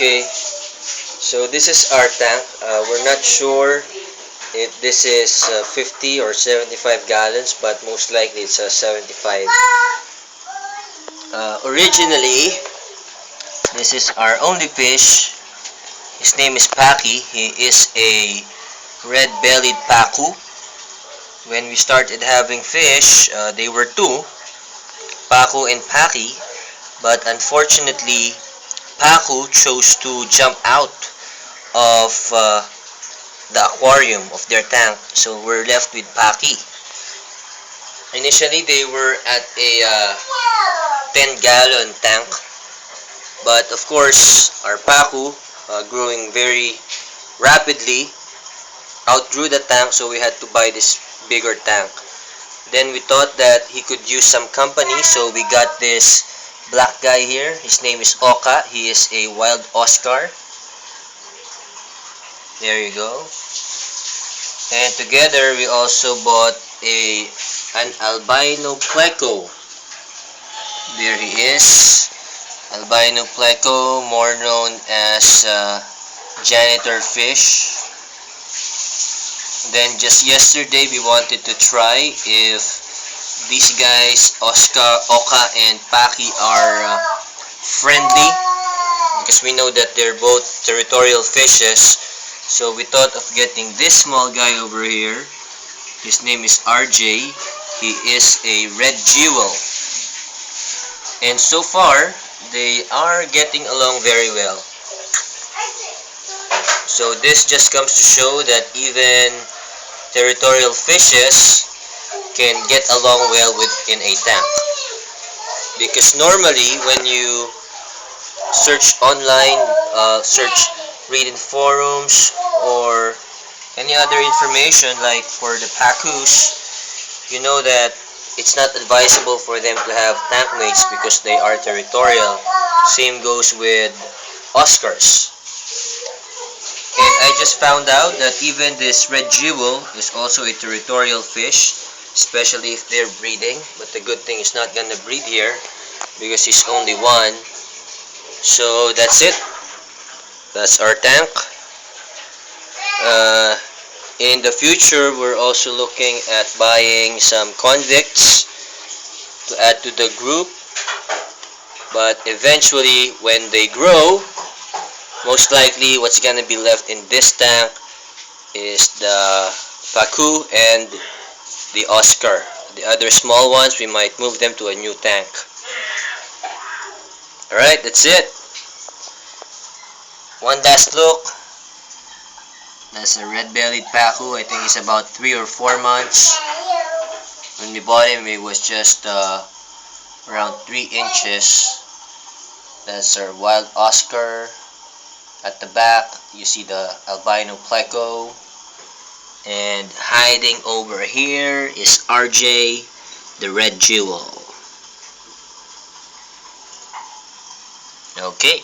Okay, so this is our tank. Uh, we're not sure if this is uh, 50 or 75 gallons, but most likely it's uh, 75. Uh, originally, this is our only fish. His name is Paki. He is a red-bellied paku. When we started having fish, uh, they were two, Paku and Paki. But unfortunately, Paku chose to jump out of uh, the aquarium of their tank. So we're left with Paki. Initially, they were at a uh, 10 gallon tank. But of course, our Paku, uh, growing very rapidly, outgrew the tank, so we had to buy this bigger tank. Then we thought that he could use some company, so we got this black guy here. His name is Oka. He is a wild Oscar. There you go. And together we also bought a an albino pleco. There he is. Albino pleco, more known as uh, janitor fish. Then just yesterday we wanted to try if these guys, Oscar, Oka, and Paki are uh, friendly because we know that they're both territorial fishes. So we thought of getting this small guy over here. His name is RJ. He is a red jewel. And so far, they are getting along very well. So this just comes to show that even territorial fishes can get along well within a tank. Because normally when you search online, uh, search read in forums or any other information like for the pacus, you know that it's not advisable for them to have tank mates because they are territorial. Same goes with Oscars. And I just found out that even this red jewel is also a territorial fish, especially if they're breeding. But the good thing is not gonna breed here because he's only one. So that's it. That's our tank. Uh, in the future, we're also looking at buying some convicts to add to the group. But eventually, when they grow, most likely what's gonna be left in this tank is the Paku and the Oscar. The other small ones, we might move them to a new tank. Alright, that's it. One last look. That's a red-bellied Paku. I think he's about 3 or 4 months. When we bought him, he was just uh, around 3 inches. That's our wild Oscar. At the back, you see the albino pleco. And hiding over here is RJ, the red jewel. Okay.